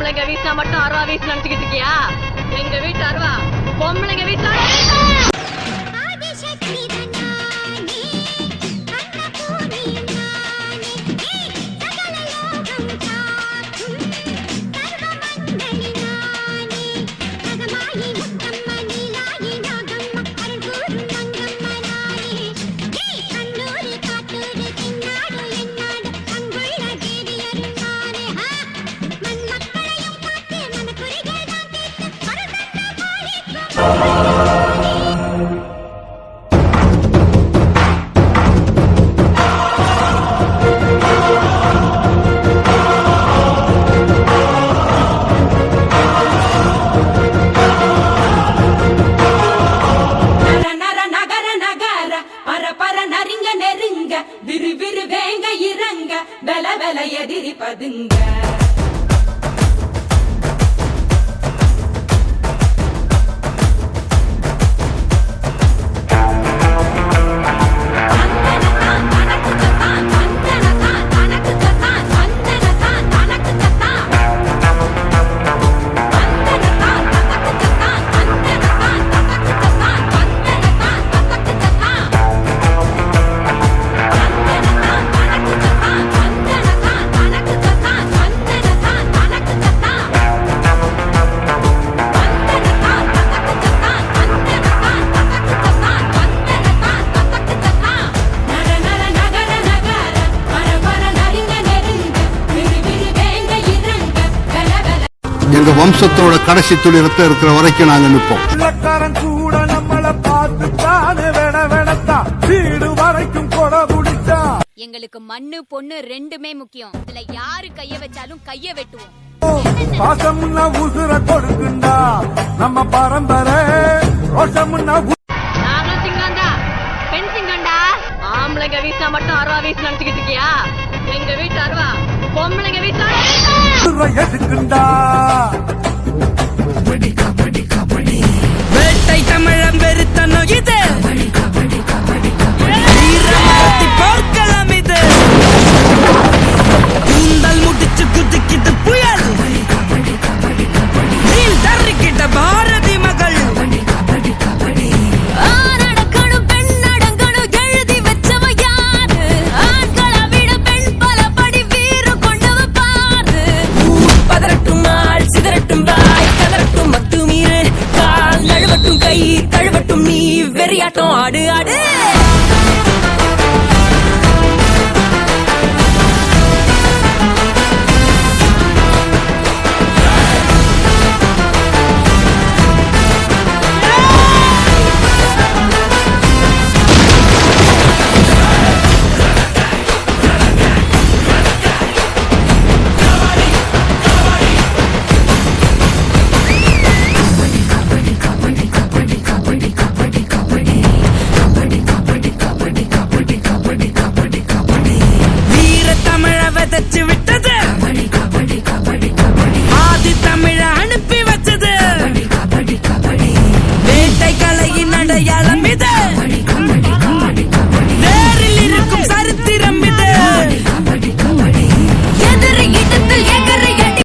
பொம்பளைங்க வீசினா மட்டும் அருவா வீசி நினைச்சுக்கிட்டு இருக்கியா? எங்க வீட்டு அருவா? நெருங்க விறுவிறு வேங்க இறங்க வெல வெல எதிரி பதுங்க. எங்க வம்சத்தோட கடைசி துளி ரத்தம் இருக்கிற வரைக்கும் நாங்க நிற்போம் எங்களுக்கு மண்ணு பொண்ணு ரெண்டுமே முக்கியம். இதுல யாரு கைய வச்சாலும் கைய வெட்டுவோம். பாசம்னா உசுர கொடுக்குண்டா நம்ம பரம்பரை. ரோஷம்னா நாங்களும் சிங்கம் தான் பெண் சிங்கம்டா. ஆம்பளைங்க வீசினா மட்டும் அருவா வீசி நினைச்சுக்கிட்டு இருக்கியா? எங்க வீட்டு அருவா பொம்பளைங்க பார்வை எடுக்கின்றா கை கழுவட்டும் நீ வெறியாட்டம். ஆடு ஆடு.